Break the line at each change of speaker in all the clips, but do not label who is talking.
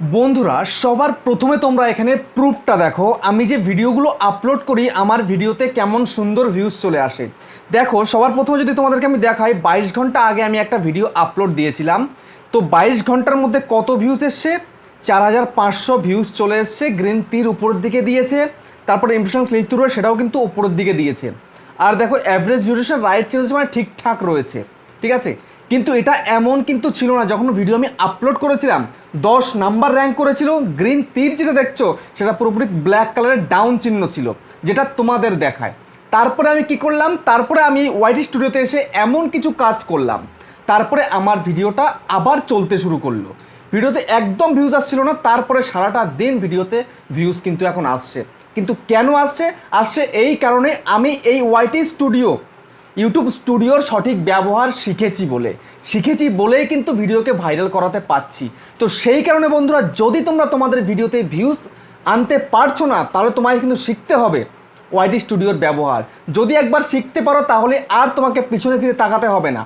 বন্ধুরা, সবার প্রথমে তোমরা এখানে প্রুফটা দেখো। আমি যে ভিডিওগুলো আপলোড করি, আমার ভিডিওতে কেমন সুন্দর ভিউজ চলে আসে। দেখো, সবার প্রথমে যদি তোমাদেরকে আমি দেখাই, বাইশ ঘণ্টা আগে আমি একটা ভিডিও আপলোড দিয়েছিলাম। তো বাইশ ঘণ্টার মধ্যে কত ভিউজ এসছে? চার হাজার পাঁচশো ভিউজ চলে এসছে গ্রিন তীর উপরের দিকে দিয়েছে। তারপরে ইমপ্রেশন ক্লিক থ্রু সেটাও কিন্তু উপরের দিকে দিয়েছে। আর দেখো অ্যাভারেজ ডিউরেশন রাইট চেঞ্জ মানে ঠিকঠাক রয়েছে, ঠিক আছে? কিন্তু এটা এমন কিন্তু ছিল না, যখন ভিডিও আমি আপলোড করেছিলাম, দশ নাম্বার র্যাঙ্ক করেছিল গ্রিন তীর যেটা দেখছ, সেটা পুরোপুরি ব্ল্যাক কালারের ডাউন চিহ্ন ছিল, যেটা তোমাদের দেখায়। তারপরে আমি কি করলাম, তারপরে আমি ওয়াইটি স্টুডিওতে এসে এমন কিছু কাজ করলাম, তারপরে আমার ভিডিওটা আবার চলতে শুরু করল। ভিডিওতে একদম ভিউজ আসছিল না, তারপরে সারাটা দিন ভিডিওতে ভিউজ কিন্তু এখন আসছে। কিন্তু কেন আসছে? আসছে এই কারণে আমি এই ওয়াইটি স্টুডিও ইউটিউব স্টুডিওর সঠিক ব্যবহার শিখেছি বলে। শিখেছি বলেই কিন্তু ভিডিওকে ভাইরাল করাতে পারছি। তো সেই কারণে বন্ধুরা, যদি তোমরা তোমাদের ভিডিওতে ভিউজ আনতে পারছ না, তাহলে তোমায় কিন্তু শিখতে হবে ওয়াইটি স্টুডিওর ব্যবহার। যদি একবার শিখতে পারো, তাহলে আর তোমাকে পিছনে ফিরে তাকাতে হবে না।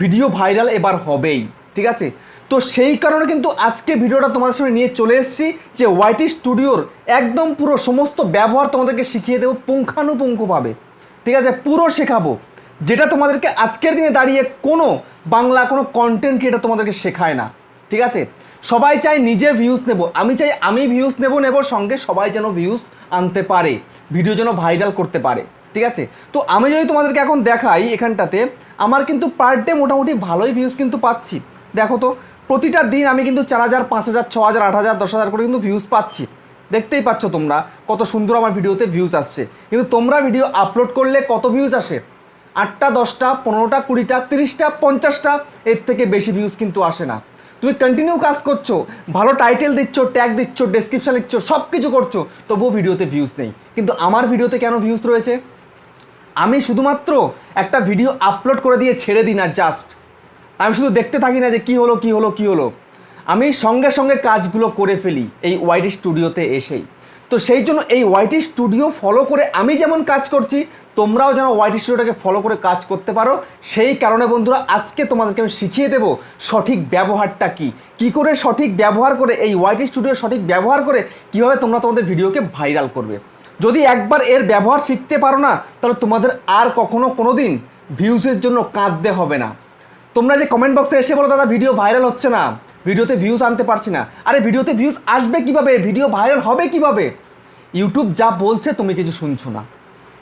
ভিডিও ভাইরাল এবার হবেই, ঠিক আছে? তো সেই কারণে কিন্তু আজকে ভিডিওটা তোমাদের সামনে নিয়ে চলে এসেছি যে ওয়াইটি স্টুডিওর একদম পুরো সমস্ত ব্যবহার তোমাদেরকে শিখিয়ে দেবো পুঙ্খানুপুঙ্খভাবে। ঠিক আছে, পুরো শেখাবো। যেটা তোমাদেরকে আজকের দিনে দাঁড়িয়ে কোনো বাংলা, কোনো কন্টেন্ট ক্রিয়েটার তোমাদেরকে শেখায় না। ঠিক আছে? সবাই চাই নিজে ভিউজ নেব। আমি চাই আমি ভিউজ নেব নেব সঙ্গে সবাই যেন ভিউজ আনতে পারে ভিডিও যেন ভাইরাল করতে পারে। ঠিক আছে? তো আমি যদি তোমাদেরকে এখন দেখাই এখানটাতে, আমার কিন্তু পার ডে মোটামুটি ভালোই ভিউজ কিন্তু পাচ্ছি। দেখো তো, প্রতিটা দিন আমি কিন্তু চার হাজার, পাঁচ হাজার, ছ হাজার, আট হাজার, দশ হাজার করে কিন্তু ভিউজ পাচ্ছি। দেখতেই পাচ্ছ তোমরা কত সুন্দর আমার ভিডিওতে ভিউজ আসছে। কিন্তু তোমরা ভিডিও আপলোড করলে কত ভিউজ আসে? আটটা, দশটা, পনেরোটা, কুড়িটা, তিরিশটা, পঞ্চাশটা, এর থেকে বেশি ভিউজ কিন্তু আসে না। তুমি কন্টিনিউ কাজ করছ, ভালো টাইটেল দিচ্ছ ট্যাগ দিচ্ছ ডেসক্রিপশান লিখছ সব কিছু করছ, তবুও ভিডিওতে ভিউজ নেই। কিন্তু আমার ভিডিওতে কেন ভিউজ রয়েছে? আমি শুধুমাত্র একটা ভিডিও আপলোড করে দিয়ে ছেড়ে দিই না জাস্ট আমি শুধু দেখতে থাকি না যে কি হলো কি হলো কি হলো। আমি সঙ্গে সঙ্গে কাজগুলো করে ফেলি এই ওয়াইটি স্টুডিওতে এসেই। তো সেই জন্য এই ওয়াইটি স্টুডিও ফলো করে আমি যেমন কাজ করছি, তোমরাও যেন ওয়াইটি স্টুডিওটাকে ফলো করে কাজ করতে পারো। সেই কারণে বন্ধুরা, আজকে তোমাদেরকে আমি শিখিয়ে দেবো সঠিক ব্যবহারটা কি। কি করে সঠিক ব্যবহার করে, এই ওয়াইটি স্টুডিও সঠিক ব্যবহার করে কীভাবে তোমরা তোমাদের ভিডিওকে ভাইরাল করবে। যদি একবার এর ব্যবহার শিখতে পারো না, তাহলে তোমাদের আর কখনো কোনো দিন ভিউজের জন্য কাঁদতে হবে না। তোমরা যে কমেন্ট বক্সে এসে বলো, দাদা ভিডিও ভাইরাল হচ্ছে না। ভিডিওতে ভিউজ আনতে পারছি না। আরে ভিডিওতে ভিউজ আসবে কীভাবে? ভিডিও ভাইরাল হবে কীভাবে? ইউটিউব যা বলছে তুমি কিছু শুনছো না।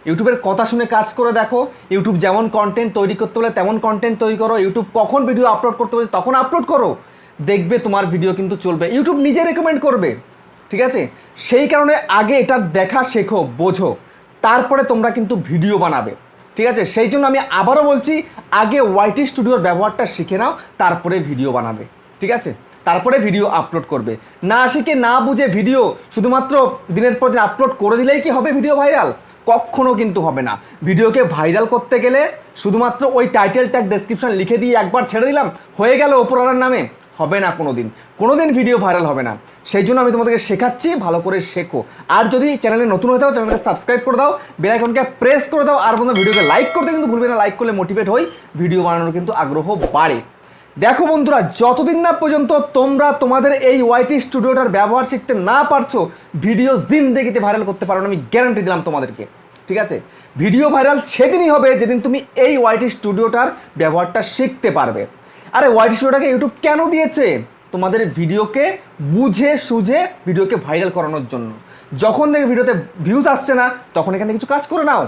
ইউটিউবের কথা শুনে কাজ করে দেখো। ইউটিউব যেমন কন্টেন্ট তৈরি করতে বলে, তেমন কন্টেন্ট তৈরি করো। ইউটিউব কখন ভিডিও আপলোড করতে বলে, তখন আপলোড করো। দেখবে তোমার ভিডিও কিন্তু চলবে। ইউটিউব নিজে রেকমেন্ড করবে। ঠিক আছে? সেই কারণে আগে এটা দেখা, শেখো, বোঝো। তারপরে তোমরা কিন্তু ভিডিও বানাবে। ঠিক আছে? সেই জন্য আমি আবারও বলছি, আগে ওয়াইটি স্টুডিওর ব্যবহারটা শিখে নাও, তারপরে ভিডিও বানাবে। ঠিক আছে? তারপরে ভিডিও আপলোড করবে। না শিখে না বুঝে ভিডিও শুধুমাত্র দিনের পর দিন আপলোড করে দিলেই কি হবে ভিডিও ভাইরাল কখনো কিন্তু হবে না। ভিডিওকে ভাইরাল করতে গেলে শুধুমাত্র ওই টাইটেল ট্যাগ ডেসক্রিপশন লিখে দিয়ে একবার ছেড়ে দিলাম, হয়ে গেল ওপরওয়ালার নামে। হবে না কোনো দিন কোনো দিন ভিডিও ভাইরাল হবে না। সেই জন্য আমি তোমাদেরকে শেখাচ্ছি, ভালো করে শেখো। আর যদি চ্যানেলে নতুন হয়ে থাকো চ্যানেলকে সাবস্ক্রাইব করে দাও বেল আইকনকে প্রেস করে দাও। আর বন্ধু ভিডিওকে লাইক করতে কিন্তু ভুলবে না। লাইক করলে মোটিভেট হই। ভিডিও বানানোর কিন্তু আগ্রহ বাড়ে। দেখো বন্ধুরা, যতদিন না পর্যন্ত তোমরা তোমাদের এই ওয়াইটি স্টুডিওটার ব্যবহার শিখতে না পারছ ভিডিও জিন্দেগিতে ভাইরাল করতে পারো না, আমি গ্যারান্টি দিলাম তোমাদেরকে, ঠিক আছে? ভিডিও ভাইরাল সেদিনই হবে যেদিন তুমি এই ওয়াইটি স্টুডিওটার ব্যবহারটা শিখতে পারবে। আরে ওয়াইটি স্টুডিওটাকে ইউটিউব কেন দিয়েছে? তোমাদের ভিডিওকে বুঝে সুঝে ভিডিওকে ভাইরাল করানোর জন্য। যখন দেখে ভিডিওতে ভিউজ আসছে না, তখন এখানে কিছু কাজ করে নাও।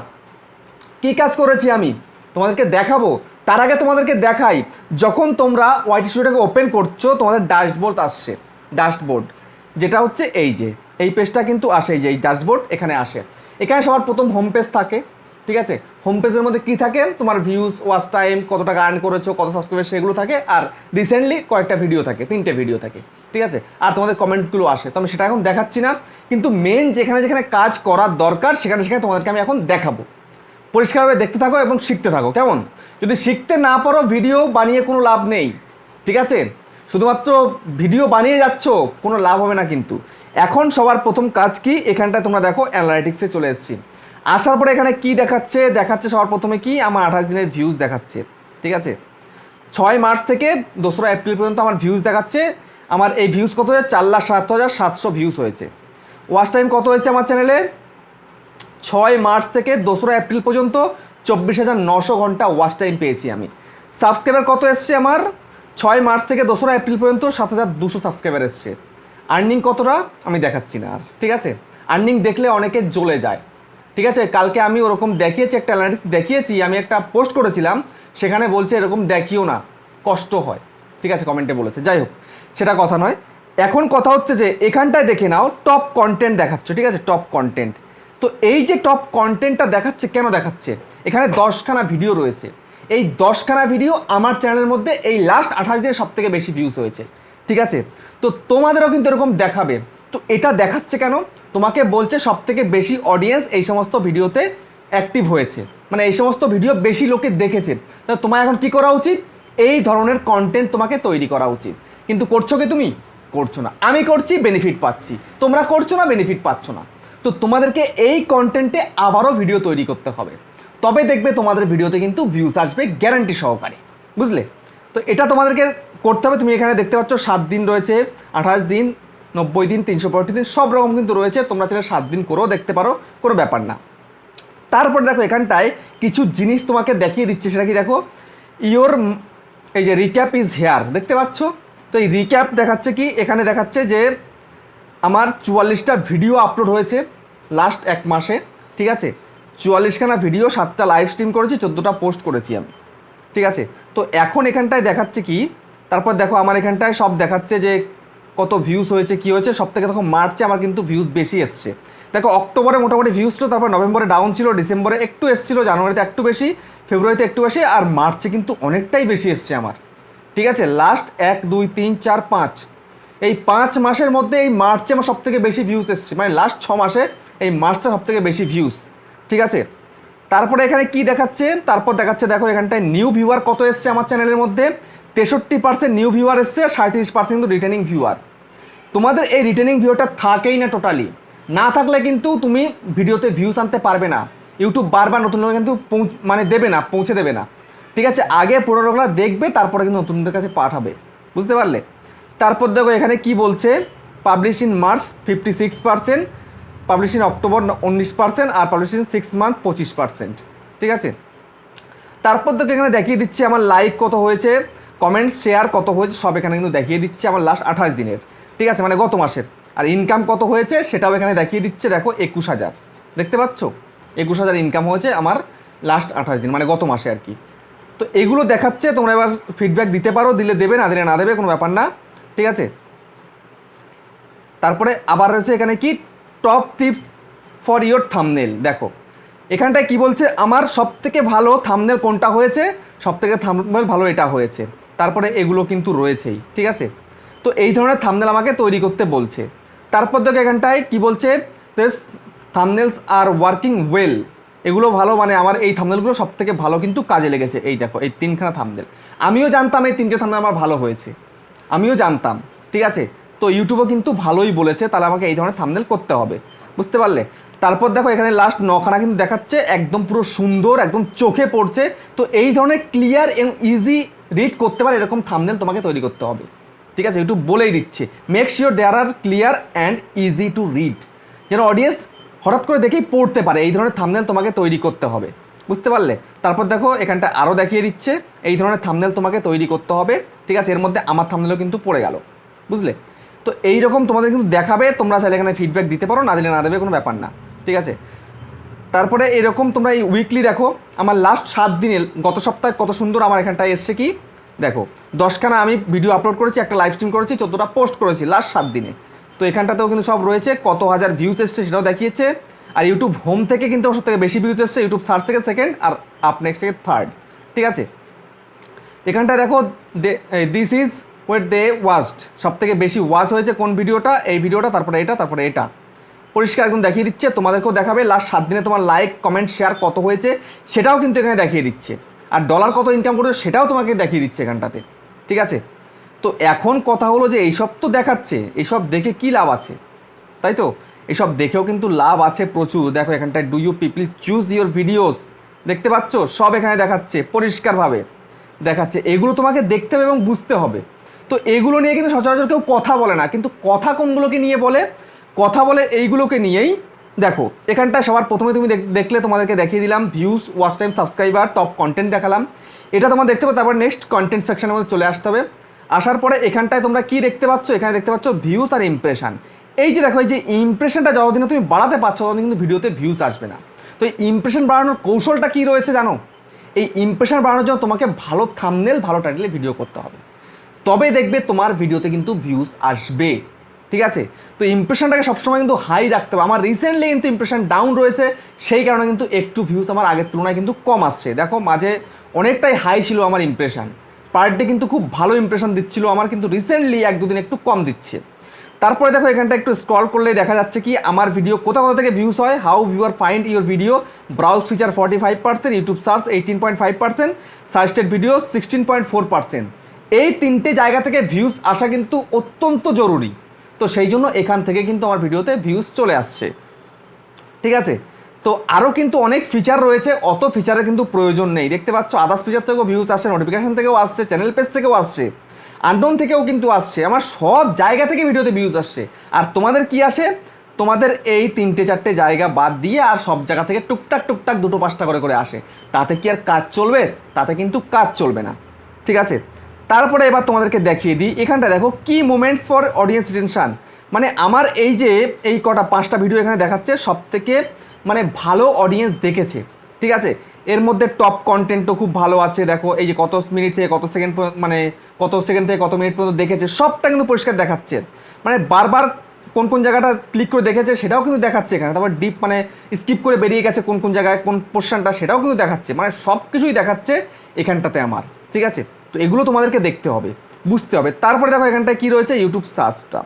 কি কাজ করেছি আমি? তোমাদেরকে দেখাবো। তার আগে তোমাদেরকে দেখাই, যখন তোমরা ওয়াইটি স্টুডিওটাকে ওপেন করছ, তোমাদের ড্যাশবোর্ড আসছে। ড্যাশবোর্ড যেটা হচ্ছে এই যে, এই পেজটা কিন্তু আসে, এই যে, এই ড্যাশবোর্ড এখানে আসে। এখানে সবার প্রথম হোম পেজ থাকে, ঠিক আছে? হোম পেজের মধ্যে কী থাকে? তোমার ভিউজ ওয়াচ টাইম কত টাকা আর্ন করেছ, কত সাবস্ক্রাইবার সেগুলো থাকে, আর রিসেন্টলি কয়েকটা ভিডিও থাকে, তিনটে ভিডিও থাকে, ঠিক আছে? আর তোমাদের কমেন্টসগুলো আসে। তো আমি সেটা এখন দেখাচ্ছি না, কিন্তু মেন যেখানে যেখানে কাজ করার দরকার, সেখানে সেখানে তোমাদেরকে আমি এখন দেখাবো। পরিষ্কারভাবে দেখতে থাকো এবং শিখতে থাকো, কেমন? যদি শিখতে না পারো ভিডিও বানিয়ে কোনো লাভ নেই, ঠিক আছে? শুধুমাত্র ভিডিও বানিয়ে যাচ্ছ, কোনো লাভ হবে না কিন্তু। এখন সবার প্রথম কাজ কি? এখানটায় তোমরা দেখো অ্যানালাইটিক্সে চলে এসেছি। আসার পরে এখানে কি দেখাচ্ছে? দেখাচ্ছে সবার প্রথমে কি? আমার আঠাশ দিনের ভিউজ দেখাচ্ছে, ঠিক আছে? ছয় মার্চ থেকে দোসরা এপ্রিল পর্যন্ত আমার ভিউজ দেখাচ্ছে। আমার এই ভিউজ কত হয়েছে? চার লাখ সাত হাজার সাতশো ভিউজ হয়েছে। ওয়াচ টাইম কত হয়েছে আমার চ্যানেলে ছয় মার্চ থেকে দোসরা এপ্রিল পর্যন্ত চব্বিশ হাজার নশো ঘণ্টা ওয়াচ টাইম পেয়েছি আমি। সাবস্ক্রাইবার কত এসছে আমার? ছয় মার্চ থেকে দোসরা এপ্রিল পর্যন্ত সাত হাজার দুশো সাবস্ক্রাইবার এসছে। আর্নিং কতটা? আমি দেখাচ্ছি না আর, ঠিক আছে? আর্নিং দেখলে অনেকে জ্বলে যায়, ঠিক আছে? কালকে আমি ওরকম দেখিয়েছি, একটা অ্যানালিটিক্স দেখিয়েছি, আমি একটা পোস্ট করেছিলাম, সেখানে বলছে এরকম দেখিও না, কষ্ট হয়, ঠিক আছে? কমেন্টে বলেছে, যাই হোক, সেটা কথা নয়। এখন কথা হচ্ছে যে, এখানটায় দেখে নাও টপ কন্টেন্ট দেখাচ্ছ, ঠিক আছে? টপ কন্টেন্ট তো এই যে টপ কন্টেন্টটা দেখাচ্ছে, কেন দেখাচ্ছে? এখানে দশখানা ভিডিও রয়েছে। এই দশখানা ভিডিও আমার চ্যানেলের মধ্যে এই লাস্ট আঠাশ দিনে সব থেকে বেশি ভিউজ হয়েছে। ঠিক আছে? তো তোমাদেরও কিন্তু এরকম দেখাবে। তো এটা দেখাচ্ছে কেন? তোমাকে বলছে সব থেকে বেশি অডিয়েন্স এই সমস্ত ভিডিওতে অ্যাক্টিভ হয়েছে। মানে এই সমস্ত ভিডিও বেশি লোকে দেখেছে। তা তোমার এখন কি করা উচিত? এই ধরনের কন্টেন্ট তোমাকে তৈরি করা উচিত। কিন্তু করছ কি তুমি? করছ না। আমি করছি বেনিফিট পাচ্ছি। তোমরা করছ না বেনিফিট পাচ্ছ না। তো তোমাদেরকে এই কন্টেন্টে আবারও ভিডিও তৈরি করতে হবে। তবে দেখবে তোমাদের ভিডিওতে কিন্তু ভিউজ আসবে গ্যারান্টি সহকারে, বুঝলে? তো এটা তোমাদেরকে করতে হবে। তুমি এখানে দেখতে পাচ্ছ, সাত দিন রয়েছে, আঠাশ দিন, নব্বই দিন, তিনশো পঁয়ষট্টি দিন, সব রকম কিন্তু রয়েছে। তোমরা চাইলে সাত দিন করেও দেখতে পারো, কোনো ব্যাপার না। তারপর দেখো, এখানটায় কিছু জিনিস তোমাকে দেখিয়ে দিচ্ছে। সেটা কি দেখো? ইয়োর এই যে রিক্যাপ ইজ হেয়ার দেখতে পাচ্ছ? তো এই রিক্যাপ দেখাচ্ছে কি? এখানে দেখাচ্ছে যে, আমার চুয়াল্লিশটা ভিডিও আপলোড হয়েছে। লাস্ট এক মাসে, ঠিক আছে? চুয়াল্লিশখানা ভিডিও সাতটা লাইভ স্ট্রিম করেছি, চোদ্দোটা পোস্ট করেছি আমি। ঠিক আছে? তো এখন এখানটায় দেখাচ্ছে কি? তারপর দেখো, আমার এখানটায় সব দেখাচ্ছে যে কত ভিউজ হয়েছে, কি হয়েছে সব থেকে দেখো, মার্চে আমার কিন্তু ভিউজ বেশি এসছে। দেখো, অক্টোবরে মোটামুটি ভিউজ ছিল, তারপর নভেম্বরে ডাউন ছিল, ডিসেম্বরে একটু এসেছিল, জানুয়ারিতে একটু বেশি, ফেব্রুয়ারিতে একটু বেশি, আর মার্চে কিন্তু অনেকটাই বেশি এসছে আমার। ঠিক আছে? লাস্ট এক, দুই, তিন, চার, পাঁচ। এই পাঁচ মাসের মধ্যে এই মার্চে আমার সব থেকে বেশি ভিউজ এসছে। মানে লাস্ট ছ মাসে এই মার্চে সব থেকে বেশি ভিউজ ঠিক আছে? তারপরে এখানে কি দেখাচ্ছে? তারপর দেখাচ্ছে, দেখো, এখানটায় নিউ ভিউয়ার কত এসছে আমার চ্যানেলের মধ্যে? তেষট্টি পার্সেন্ট নিউ ভিউয়ার এসছে সাঁত্রিশ পার্সেন্ট কিন্তু রিটার্নিং ভিউয়ার তোমাদের এই রিটার্নিং ভিউটা থাকেই না টোটালি না থাকলে কিন্তু তুমি ভিডিওতে ভিউজ আনতে পারবে না। ইউটিউব বারবার নতুন লোক কিন্তু মানে দেবে না, পৌঁছে দেবে না। ঠিক আছে, আগে পুরো লোকরা দেখবে, তারপরে কিন্তু নতুনদের কাছে পাঠাবে। বুঝতে পারলে? তারপর দেখো, এখানে কি বলছে? Publish in March fifty six percent publish October উনিশ পার্সেন্ট আর পাবলিশ সিক্স মান্থ পঁচিশ পার্সেন্ট ঠিক আছে? তারপর দেখো এখানে দেখিয়ে দিচ্ছে আমার লাইক কত হয়েছে কমেন্টস শেয়ার কত হয়েছে, সব এখানে কিন্তু দেখিয়ে দিচ্ছে আমার লাস্ট আঠাশ দিনের। ঠিক আছে? মানে গত মাসের। আর ইনকাম কত হয়েছে, সেটাও এখানে দেখিয়ে দিচ্ছে, দেখো, একুশ হাজার। দেখতে পাচ্ছ? একুশ হাজার ইনকাম হয়েছে আমার লাস্ট আঠাশ দিন মানে গত মাসে আর কি। তো এগুলো দেখাচ্ছে, তোমরা এবার ফিডব্যাক দিতে পারো, দিলে দেবে, না দিলে না দেবে, কোনো ব্যাপার না। ঠিক আছে? তারপরে আবার রয়েছে এখানে কি? Top tips for your thumbnail. দেখো, এখানটায় কি বলছে? আমার সব থেকে ভালো থামনেল কোনটা হয়েছে? সব থেকে থামনেল ভালো এটা হয়েছে। তারপরে এগুলো কিন্তু রয়েছেই, ঠিক আছে? তো এই ধরনের থামনেল আমাকে তৈরি করতে বলছে। তারপর দেখো এখানটায় কি বলছে? থামনেলস আর ওয়ার্কিং ওয়েল এগুলো ভালো মানে আমার এই থামনেলগুলো সব থেকে ভালো কিন্তু কাজে লেগেছে। এই দেখো, এই তিনখানা থামনেল আমিও জানতাম এই তিনটে থামনেল আমার ভালো হয়েছে। আমিও জানতাম, ঠিক আছে? তো ইউটিউবও কিন্তু ভালোই বলেছে, তাহলে আমাকে এই ধরনের থামনেল করতে হবে। বুঝতে পারলে? তারপর দেখো এখানে লাস্ট নখানা কিন্তু দেখাচ্ছে, একদম পুরো সুন্দর, একদম চোখে পড়ছে। তো এই ধরনের ক্লিয়ার এবং ইজি রিড করতে পারে এরকম থামনেল তোমাকে তৈরি করতে হবে। ঠিক আছে? ইউটিউব বলেই দিচ্ছে। Make sure there are clear and easy to read যেন অডিয়েন্স হঠাৎ করে দেখেই পড়তে পারে, এই ধরনের থামনেল তোমাকে তৈরি করতে হবে। বুঝতে পারলে? তারপর দেখো, এখানটা আরও দেখিয়ে দিচ্ছে, এই ধরনের থামনেল তোমাকে তৈরি করতে হবে। ঠিক আছে? এর মধ্যে আমার থামনেলও কিন্তু পড়ে গেল। বুঝলে? তো এই রকম তোমাদের কিন্তু দেখাবে, তোমরা চাইলে এখানে ফিডব্যাক দিতে পারো, না দিলে না দেবে, কোনো ব্যাপার না। ঠিক আছে? তারপরে এরকম তোমরা এই উইকলি দেখো, আমার লাস্ট সাত দিনে গত সপ্তাহে কত সুন্দর আমার এখানটায় এসছে কি? দেখো, দশখানা আমি ভিডিও আপলোড করেছি, একটা লাইভ স্ট্রিম করেছি, চোদ্দোটা পোস্ট করেছি লাস্ট সাত দিনে। তো এখানটাতেও কিন্তু সব রয়েছে, কত হাজার ভিউজ এসছে সেটাও দেখিয়েছে। আর ইউটিউব হোম থেকে কিন্তু সব থেকে বেশি ভিউজ এসছে ইউটিউব সার্চ থেকে সেকেন্ড আর আপ নেক্সট থেকে থার্ড ঠিক আছে? এখানটা দেখো this is what they watched সব থেকে বেশি ওয়াচ হয়েছে কোন ভিডিওটা? এই ভিডিওটা, তারপরে এটা তারপরে এটা। পরিষ্কার একদম দেখিয়ে দিচ্ছে, তোমাদেরকেও দেখাবে। লাস্ট সাত দিনে তোমার লাইক কমেন্ট শেয়ার কত হয়েছে, সেটাও কিন্তু এখানে দেখিয়ে দিচ্ছে। আর ডলার কত ইনকাম করছে, সেটাও তোমাকে দেখিয়ে দিচ্ছে এখানটাতে। ঠিক আছে? তো এখন কথা হলো যে এইসব তো দেখাচ্ছে, এইসব দেখে কি লাভ আছে? তাই তো? এসব দেখেও কিন্তু লাভ আছে প্রচুর। দেখো এখানটায় do you people choose your videos দেখতে পাচ্ছ? সব এখানে দেখাচ্ছে, পরিষ্কারভাবে। দেখাচ্ছে, এগুলো তোমাকে দেখতে হবে এবং বুঝতে হবে। তো এগুলো নিয়ে কিন্তু সচরাচর কেউ কথা বলে না, কিন্তু কথা কোনগুলোকে নিয়ে বলে? কথা বলে এইগুলোকে নিয়েই। দেখো এখানটা সবার প্রথমে তুমি দেখ- দেখলে তোমাদেরকে দেখিয়ে দিলাম views watch time subscriber top content দেখালাম। এটা তোমরা দেখতে পাবে, তারপর নেক্সট কন্টেন্ট সেকশনের মধ্যে চলে আসতে হবে। আসার পরে এখানটায় তোমরা কি দেখতে পাচ্ছ? এখানে দেখতে পাচ্ছ ভিউজ আর ইমপ্রেশন এই যে দেখো, এই যে ইমপ্রেশনটা যতদিন তুমি বাড়াতে পারছ, ততদিন কিন্তু ভিডিওতে ভিউজ আসবে না। তো এই ইমপ্রেশন বাড়ানোর কৌশলটা কি রয়েছে জানো? এই ইমপ্রেশন বাড়ানোর জন্য তোমাকে ভালো থামনেল ভালো টাইটেলে ভিডিও করতে হবে। তবে দেখবে তোমার ভিডিওতে কিন্তু ভিউজ আসবে। ঠিক আছে? তো ইমপ্রেশনটাকে সবসময় কিন্তু হাই রাখতে হবে। আমার রিসেন্টলি কিন্তু ইমপ্রেশন ডাউন রয়েছে, সেই কারণে কিন্তু একটু ভিউজ আমার আগের তুলনায় কিন্তু কম আসছে। দেখো, মাঝে অনেকটাই হাই ছিল আমার ইমপ্রেশন পার ডে কিন্তু খুব ভালো ইমপ্রেশন দিচ্ছিল, আমার কিন্তু রিসেন্টলি এক দুদিন একটু কম দিচ্ছে। তারপরে দেখো, এখানটা একটু স্ক্রল করলে দেখা যাচ্ছে কি, আমার ভিডিও কোথা কোথা থেকে ভিউস হয় how viewer find your video browse feature forty five percent YouTube search eighteen point five percent suggested video sixteen point four percent এই তিনটে জায়গা থেকে ভিউজ আসা কিন্তু অত্যন্ত জরুরি। তো সেই জন্য এখান থেকে কিন্তু আমার ভিডিওতে ভিউজ চলে আসছে। ঠিক আছে? তো আরও কিন্তু অনেক ফিচার রয়েছে, অত ফিচারের কিন্তু প্রয়োজন নেই। দেখতে পাচ্ছ আদার্স ফিচার থেকেও ভিউজ আসছে নোটিফিকেশন থেকেও আসছে চ্যানেল পেজ থেকেও আসছে আনডোন থেকেও কিন্তু আসছে। আমার সব জায়গা থেকে ভিডিওতে ভিউজ আসছে। আর তোমাদের কি আসে? তোমাদের এই তিনটে চারটে জায়গা বাদ দিয়ে আর সব জায়গা থেকে টুকটাক টুকটাক দুটো পাঁচটা করে করে আসে। তাতে কি আর কাজ চলবে? তাতে কিন্তু কাজ চলবে না। ঠিক আছে? তারপরে এবার তোমাদেরকে দেখিয়ে দিই। এখানটা দেখো, কি মোমেন্টস ফর অডিয়েন্স রিটেনশন মানে আমার এই যে এই কটা পাঁচটা ভিডিও এখানে দেখাচ্ছে সব থেকে মানে ভালো অডিয়েন্স দেখেছে, ঠিক আছে? এর মধ্যে টপ কন্টেন্টও খুব ভালো আছে, দেখো, এই যে কত মিনিট থেকে কত সেকেন্ড মানে কত সেকেন্ড থেকে কত মিনিট পর্যন্ত দেখেছে, সবটা কিন্তু পরিষ্কার দেখাচ্ছে। মানে বারবার কোন কোন জায়গাটা ক্লিক করে দেখেছে, সেটাও কিন্তু দেখাচ্ছে এখানে। তারপর ডিপ মানে স্কিপ করে বেরিয়ে গেছে কোন কোন জায়গায়, কোন পোর্শনটা সেটাও কিন্তু দেখাচ্ছে। মানে সব কিছুই দেখাচ্ছে এখানটাতে আমার, ঠিক আছে? তো এগুলো তোমাদেরকে দেখতে হবে, বুঝতে হবে। তারপরে দেখো এখানটায় কী রয়েছে? ইউটিউব সার্চটা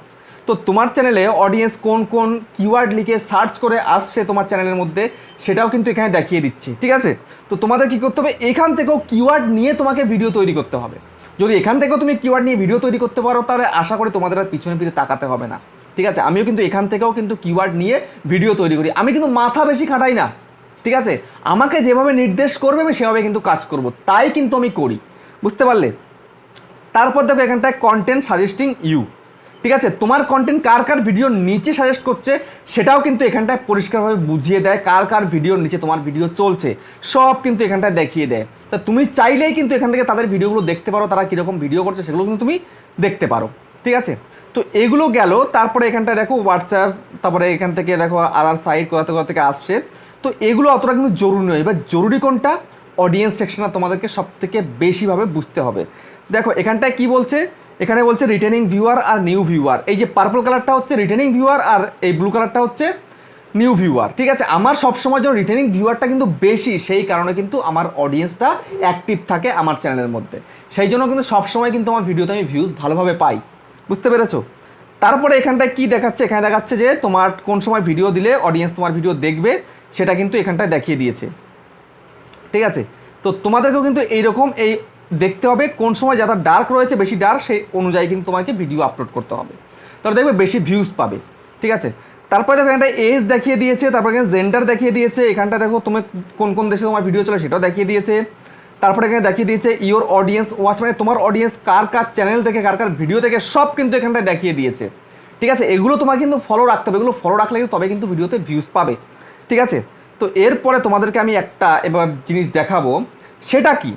তো তোমার চ্যানেলে অডিয়েন্স কোন কোন কিওয়ার্ড লিখে সার্চ করে আসছে তোমার চ্যানেলের মধ্যে, সেটাও কিন্তু এখানে দেখিয়ে দিচ্ছি, ঠিক আছে? তো তোমাদের কী করতে হবে? এখান থেকেও কিওয়ার্ড নিয়ে তোমাকে ভিডিও তৈরি করতে হবে। যদি এখান থেকেও তুমি কিওয়ার্ড নিয়ে ভিডিও তৈরি করতে পারো, তাহলে আশা করি তোমাদের আর পিছনে পিছনে তাকাতে হবে না, ঠিক আছে? আমিও কিন্তু এখান থেকেও কিন্তু কিওয়ার্ড নিয়ে ভিডিও তৈরি করি। আমি কিন্তু মাথা বেশি খাটাই না, ঠিক আছে? আমাকে যেভাবে নির্দেশ করবে, আমি সেভাবে কিন্তু কাজ করব। তাই কিন্তু আমি করি। বুঝতে পারলে? তারপর দেখো এখানটায় কন্টেন্ট সাজেস্টিং ইউ ঠিক আছে? তোমার কন্টেন্ট কার কার ভিডিওর নিচে সাজেস্ট করছে, সেটাও কিন্তু এখানটায় পরিষ্কারভাবে বুঝিয়ে দেয় কার কার ভিডিওর নিচে তোমার ভিডিও চলছে। সব কিন্তু এখানটায় দেখিয়ে দেয়। তা তুমি চাইলেই কিন্তু এখান থেকে তাদের ভিডিওগুলো দেখতে পারো, তারা কীরকম ভিডিও করছে সেগুলো কিন্তু তুমি দেখতে পারো। ঠিক আছে? তো এগুলো গেল, তারপরে এখানটায় দেখো হোয়াটসঅ্যাপ তারপরে এখান থেকে দেখো আদার সাইট কোথা থেকে আসছে। তো এগুলো অতটা কিন্তু জরুরি নয়। এবার জরুরি কোনটা? অডিয়েন্স সেকশনটা তোমাদেরকে সব থেকে বেশিভাবে বুঝতে হবে। দেখো, এখানটায় কি বলছে? এখানে বলছে রিটার্নিং ভিউয়ার আর নিউ ভিউয়ার এই যে পার্পল কালারটা হচ্ছে রিটার্নিং ভিউয়ার আর এই ব্লু কালারটা হচ্ছে নিউ ভিউয়ার ঠিক আছে? আমার সবসময় জন্য রিটার্নিং ভিউয়ারটা কিন্তু বেশি, সেই কারণে কিন্তু আমার অডিয়েন্সটা অ্যাক্টিভ থাকে আমার চ্যানেলের মধ্যে। সেই জন্য কিন্তু সবসময় কিন্তু আমার ভিডিওতে আমি ভিউজ ভালোভাবে পাই। বুঝতে পেরেছ? তারপরে এখানটায় কি দেখাচ্ছে? এখানে দেখাচ্ছে যে তোমার কোন সময় ভিডিও দিলে অডিয়েন্স তোমার ভিডিও দেখবে, সেটা কিন্তু এখানটায় দেখিয়ে দিয়েছে। ঠিক আছে? তো তোমাদেরকেও কিন্তু এইরকম এই দেখতে হবে কোন সময় যারা ডার্ক রয়েছে, বেশি ডার্ক সেই অনুযায়ী কিন্তু তোমাকে ভিডিও আপলোড করতে হবে। তাহলে দেখবে বেশি ভিউজ পাবে, ঠিক আছে? তারপরে দেখো এখানটা এজ দেখিয়ে দিয়েছে, তারপরে এখানে জেন্ডার দেখিয়ে দিয়েছে, এখানটা দেখো তুমি কোন কোন দেশে তোমার ভিডিও চলে সেটাও দেখিয়ে দিয়েছে। তারপরে এখানে দেখিয়ে দিয়েছে ইওর অডিয়েন্স ওয়াচ মানে তোমার অডিয়েন্স কার কার চ্যানেল থেকে কার কার ভিডিও থেকে সব কিন্তু এখানটায় দেখিয়ে দিয়েছে। ঠিক আছে? এগুলো তোমাকে কিন্তু ফলো রাখতে হবে, এগুলো ফলো রাখলে তবে কিন্তু ভিডিওতে ভিউজ পাবে। ঠিক আছে? তো এরপরে তোমাদেরকে আমি একটা এবার জিনিস দেখাবো। সেটা কি?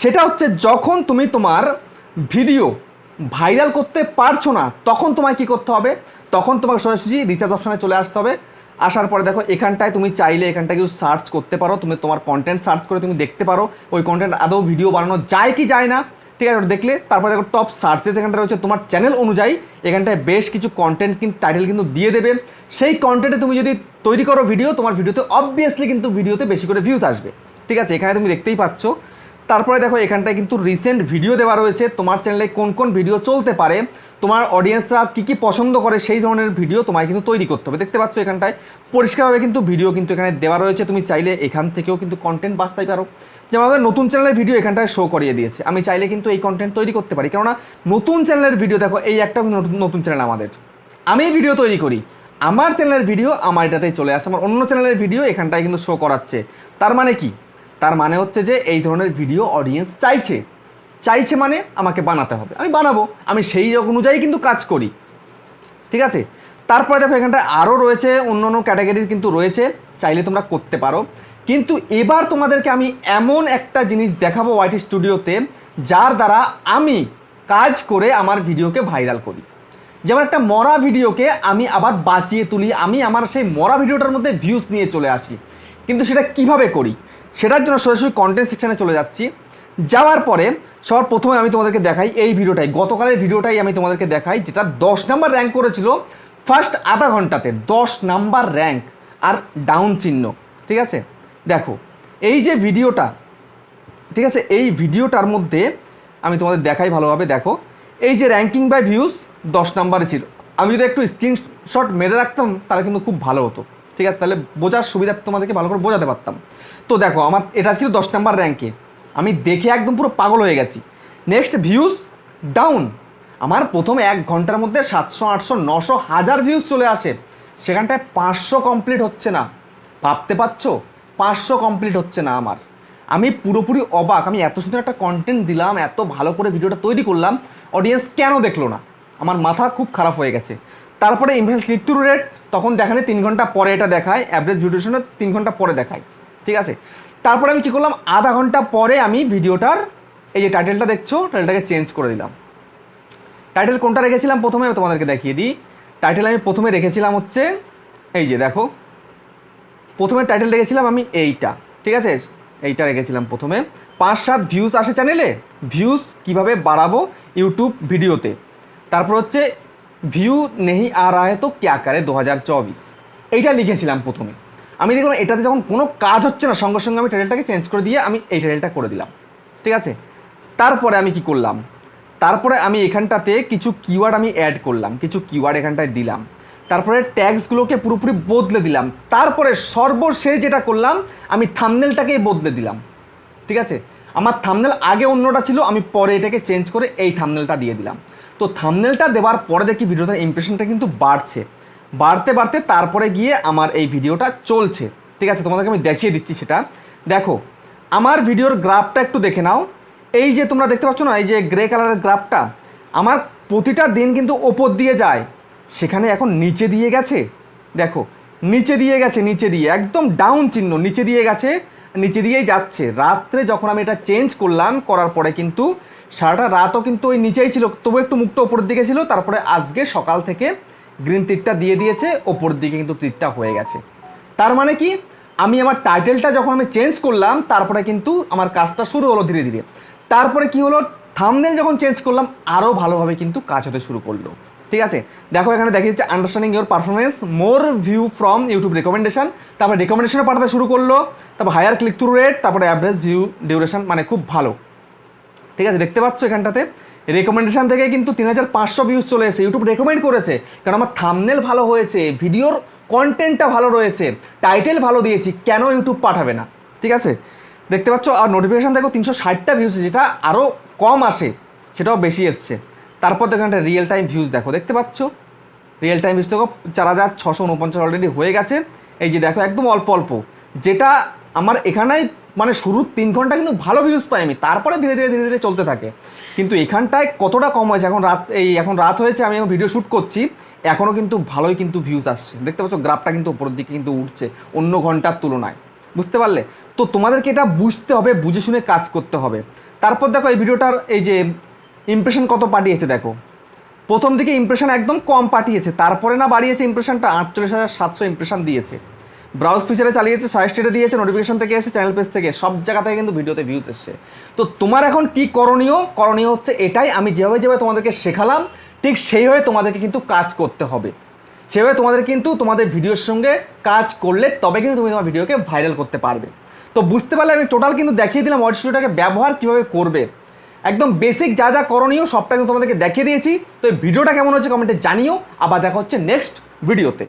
সেটা হচ্ছে যখন তুমি তোমার ভিডিও ভাইরাল করতে পারছ না, তখন তোমায় কি করতে হবে? তখন তোমাকে সোজাসুজি রিচার্জ অপশানে চলে আসতে হবে। আসার পরে দেখো, এখানটায় তুমি চাইলে এখানটায় কিছু সার্চ করতে পারো। তুমি তোমার কন্টেন্ট সার্চ করে তুমি দেখতে পারো। ওই কন্টেন্ট আদৌ ভিডিও বানানো যায় কি যায় না? ঠিক আছে, ওটা দেখলে তারপরে দেখো টপ সার্চেস এখানটা রয়েছে তোমার চ্যানেল অনুযায়ী এখানটায় বেশ কিছু কন্টেন্ট কিন্তু টাইটেল কিন্তু দিয়ে দেবে। সেই কন্টেন্টে তুমি যদি তৈরি করো ভিডিও তোমার ভিডিওতে অবভিয়াসলি কিন্তু ভিডিওতে বেশি করে ভিউজ আসবে। ঠিক আছে, এখানে তুমি দেখতেই পাচ্ছ। তারপরে দেখো এখানটায় কিন্তু রিসেন্ট ভিডিও দেওয়া রয়েছে। তোমার চ্যানেলে কোন কোন ভিডিও চলতে পারে, তোমার অডিয়েন্সরা কী কী পছন্দ করে সেই ধরনের ভিডিও তোমায় কিন্তু তৈরি করতে হবে। দেখতে পাচ্ছ এখানটায়, পরিষ্কারভাবে কিন্তু ভিডিও কিন্তু এখানে দেওয়া রয়েছে। তুমি চাইলে এখান থেকেও কিন্তু কন্টেন্ট বাঁচতেই পারো। যেমন আমাদের নতুন চ্যানেলের ভিডিও এখানটায় শো করিয়ে দিয়েছে। আমি চাইলে কিন্তু এই কন্টেন্ট তৈরি করতে পারি। কেননা নতুন চ্যানেলের ভিডিও দেখো, এই একটা নতুন চ্যানেল আমাদের। আমি ভিডিও তৈরি করি। আমার চ্যানেলের ভিডিও আমার এটাতেই চলে আসে। আমার অন্য চ্যানেলের ভিডিও এখানটায় কিন্তু শো করাচ্ছে। তার মানে কি? তার মানে হচ্ছে যে এই ধরনের ভিডিও অডিয়েন্স চাইছে। চাইছে মানে আমাকে বানাতে হবে। আমি বানাবো। আমি সেই অনুযায়ী কিন্তু কাজ করি। ঠিক আছে? তারপরে দেখো এখানটা আরও রয়েছে অন্য অন্য ক্যাটাগরির কিন্তু রয়েছে। চাইলে তোমরা করতে পারো। কিন্তু এবার তোমাদেরকে আমি এমন একটা জিনিস দেখাবো ওয়াইটি স্টুডিওতে যার দ্বারা আমি কাজ করে আমার ভিডিওকে ভাইরাল করি। যেমন একটা মরা ভিডিওকে আমি আবার বাঁচিয়ে তুলি, আমি আমার সেই মরা ভিডিওটার মধ্যে ভিউজ নিয়ে চলে আসি। কিন্তু সেটা কীভাবে করি? সেটার জন্য সরাসরি কন্টেন্ট সেকশানে চলে যাচ্ছি। যাওয়ার পরে সবার প্রথমে আমি তোমাদেরকে দেখাই এই ভিডিওটাই। গতকালের ভিডিওটাই আমি তোমাদেরকে দেখাই, যেটা দশ নাম্বার র্যাঙ্ক করেছিল। ফার্স্ট আধা ঘন্টাতে দশ নাম্বার র্যাঙ্ক আর ডাউন চিহ্ন, ঠিক আছে? দেখো, এই যে ভিডিওটা, ঠিক আছে, এই ভিডিওটার মধ্যে আমি তোমাদের দেখাই ভালোভাবে, দেখো, এই যে র্যাঙ্কিং বাই ভিউজ দশ নাম্বারে ছিল। আমি যদি একটু স্ক্রিনশট মেরে রাখতাম, তাহলে কিন্তু খুব ভালো হতো। ঠিক আছে, তাহলে বোঝার সুবিধা তোমাদেরকে ভালো করে বোঝাতে পারতাম। তো দেখো, আমার, এটা ছিল দশ নাম্বার র্যাঙ্কে আমি দেখে একদম পুরো পাগল হয়ে গেছি। নেক্সট ভিউজ ডাউন আমার প্রথম এক ঘণ্টার মধ্যে সাতশো, আটশো, নশো, হাজার ভিউজ চলে আসে। সেখানটায় পাঁচশো কমপ্লিট হচ্ছে না। ভাবতে পারছ? পাঁচশো কমপ্লিট হচ্ছে না আমার। আমি পুরোপুরি অবাক, আমি এত সুন্দর একটা কন্টেন্ট দিলাম, এত ভালো করে ভিডিওটা তৈরি করলাম অডিয়েন্স কেন দেখল না? আমার মাথা খুব খারাপ হয়ে গেছে। তারপরে ক্লিক টু রেট তখন দেখানে তিন ঘণ্টা পরে এটা দেখায় অ্যাভারেজ ভিডিওশনে তিন ঘণ্টা পরে দেখায়, ঠিক আছে? তারপরে আমি কী করলাম, আধা ঘণ্টা পরে আমি ভিডিওটার, এই যে টাইটেলটা দেখছ টাইটেলটাকে চেঞ্জ করে দিলাম। টাইটেল কোনটা রেখেছিলাম প্রথমে? আমি তোমাদেরকে দেখিয়ে দিই। টাইটেল আমি প্রথমে রেখেছিলাম হচ্ছে, এই যে দেখো প্রথমে টাইটেল রেখেছিলাম আমি এইটা, ঠিক আছে? এইটা রেখেছিলাম প্রথমে। পাঁচ সাত ভিউজ আসে চ্যানেলে ভিউজ কীভাবে বাড়াবো ইউটিউব ভিডিওতে তারপর হচ্ছে ভিউ নেই আর আয় তো ক্যা করে দু হাজার চব্বিশ? এইটা লিখেছিলাম প্রথমে। আমি দেখলাম এটাতে যখন কোনো কাজ হচ্ছে না, সঙ্গে সঙ্গে আমি টাইটেলটাকে চেঞ্জ করে দিয়ে আমি এই টাইটেলটা করে দিলাম। ঠিক আছে? তারপরে আমি কি করলাম? তারপরে আমি এখানটাতে কিছু কিওয়ার্ড আমি অ্যাড করলাম, কিছু কিওয়ার্ড এখানটায় দিলাম। তারপরে ট্যাগসগুলোকে পুরোপুরি বদলে দিলাম। তারপরে সর্বশেষ যেটা করলাম, আমি থামনেলটাকেই বদলে দিলাম। ঠিক আছে? আমার থামনেল আগে অন্যটা ছিল, আমি পরে এটাকে চেঞ্জ করে এই থামনেলটা দিয়ে দিলাম। তো থামনেলটা দেওয়ার পরে দেখি ভিডিওটার ইমপ্রেশনটা কিন্তু বাড়ছে। বাড়তে বাড়তে তারপরে গিয়ে আমার এই ভিডিওটা চলছে। ঠিক আছে? তোমাদেরকে আমি দেখিয়ে দিচ্ছি সেটা। দেখো, আমার ভিডিওর গ্রাফটা একটু দেখে নাও। এই যে তোমরা দেখতে পাচ্ছ না, এই যে গ্রে কালারের গ্রাফটা, আমার প্রতিটা দিন কিন্তু ওপর দিয়ে যায়। সেখানে এখন নিচে দিয়ে গেছে? দেখো, নিচে দিয়ে গেছে, নিচে দিয়ে, একদম ডাউন চিহ্ন, নিচে দিয়ে গেছে, নিচে দিয়েই যাচ্ছে। রাত্রে যখন আমি এটা চেঞ্জ করলাম, করার পরে কিন্তু সারাটা রাতও কিন্তু ওই নিচেই ছিল, তবু একটু মুক্ত ওপরের দিকে ছিল, তারপরে আজকে সকাল থেকে গ্রিন তীরটা দিয়ে দিয়েছে, ওপর দিকে কিন্তু তীরটা হয়ে গেছে। তার মানে কি? আমি আমার টাইটেলটা যখন আমি চেঞ্জ করলাম, তারপরে কিন্তু আমার কাজটা শুরু হলো ধীরে ধীরে। তারপরে কি হলো? থামনেল যখন চেঞ্জ করলাম আরও ভালোভাবে কিন্তু কাজ হতে শুরু করল। ঠিক আছে? দেখো, এখানে দেখা যাচ্ছে understanding your performance more view from YouTube recommendation তারপরে রেকমেন্ডেশনে পাঠাতে শুরু করল, তারপর হায়ার ক্লিক থ্রু রেট তারপরে অ্যাভারেজ ভিউ ডিউরেশন মানে খুব ভালো। ঠিক আছে? দেখতে পাচ্ছ এখানটাতে? রেকমেন্ডেশন থেকে কিন্তু তিন হাজার পাঁচশো ভিউজ চলে এসেছে। ইউটিউব রেকমেন্ড করেছে, কারণ আমার থামনেল ভালো হয়েছে ভিডিওর কন্টেন্টটা ভালো রয়েছে টাইটেল ভালো দিয়েছি, কেন ইউটিউব পাঠাবে না? ঠিক আছে? দেখতে পাচ্ছ, আর নোটিফিকেশান দেখো, তিনশো ষাটটা ভিউজ যেটা আরও কম আসে, সেটাও বেশি এসছে। তারপর দেখো একটা রিয়েল টাইম ভিউজ দেখো, দেখতে পাচ্ছ? রিয়েল টাইম ভিউজ দেখো, চার হাজার ছশো উনপঞ্চাশ অলরেডি হয়ে গেছে। এই যে দেখো, একদম অল্প অল্প। যেটা আমার এখানেই মানে শুরুর তিন ঘণ্টা কিন্তু ভালো ভিউজ পাই আমি, তারপরে ধীরে ধীরে ধীরে ধীরে চলতে থাকে। কিন্তু এখানটায় কতটা কম হয়েছে? এখন রাত, এই এখন রাত হয়েছে, আমি এখন ভিডিও শ্যুট করছি এখনও কিন্তু ভালোই কিন্তু ভিউজ আসছে। দেখতে পাচ্ছ গ্রাফটা কিন্তু উপরের দিকে কিন্তু উঠছে, অন্য ঘণ্টার তুলনায়। বুঝতে পারলে? তো তোমাদেরকে এটা বুঝতে হবে, বুঝে শুনে কাজ করতে হবে। তারপর দেখো, এই ভিডিওটার এই যে ইমপ্রেশন কত পাঠিয়েছে দেখো? প্রথম দিকে ইমপ্রেশন একদম কম পাঠিয়েছে, তারপরে না বাড়িয়েছে ইমপ্রেশনটা আটচল্লিশ হাজার সাতশো ইমপ্রেশন দিয়েছে। ব্রাউজ ফিচারে চালিয়েছে সাজেস্টেডে দিয়েছে নোটিফিকেশন থেকে এসে চ্যানেল পেজ থেকে, সব জায়গা থেকে কিন্তু ভিডিওতে ভিউজ এসছে। তো তোমার এখন কি করণীয়? করণীয় হচ্ছে এটাই, আমি যেভাবে যেভাবে তোমাদেরকে শেখালাম, ঠিক সেইভাবে তোমাদেরকে কিন্তু কাজ করতে হবে। সেভাবে তোমাদের কিন্তু তোমাদের ভিডিওর সঙ্গে কাজ করলে তবে কিন্তু তুমি তোমার ভিডিওকে ভাইরাল করতে পারবে। তো বুঝতে পারলে আমি টোটাল কিন্তু দেখিয়ে দিলাম স্টুডিওটাকে ব্যবহার কীভাবে করবে। একদম বেসিক যা যা করণীয় সবটা কিন্তু তোমাদেরকে দেখিয়ে দিয়েছি। তো এই ভিডিওটা কেমন হচ্ছে কমেন্টে জানিও। আবার দেখা হচ্ছে নেক্সট ভিডিওতে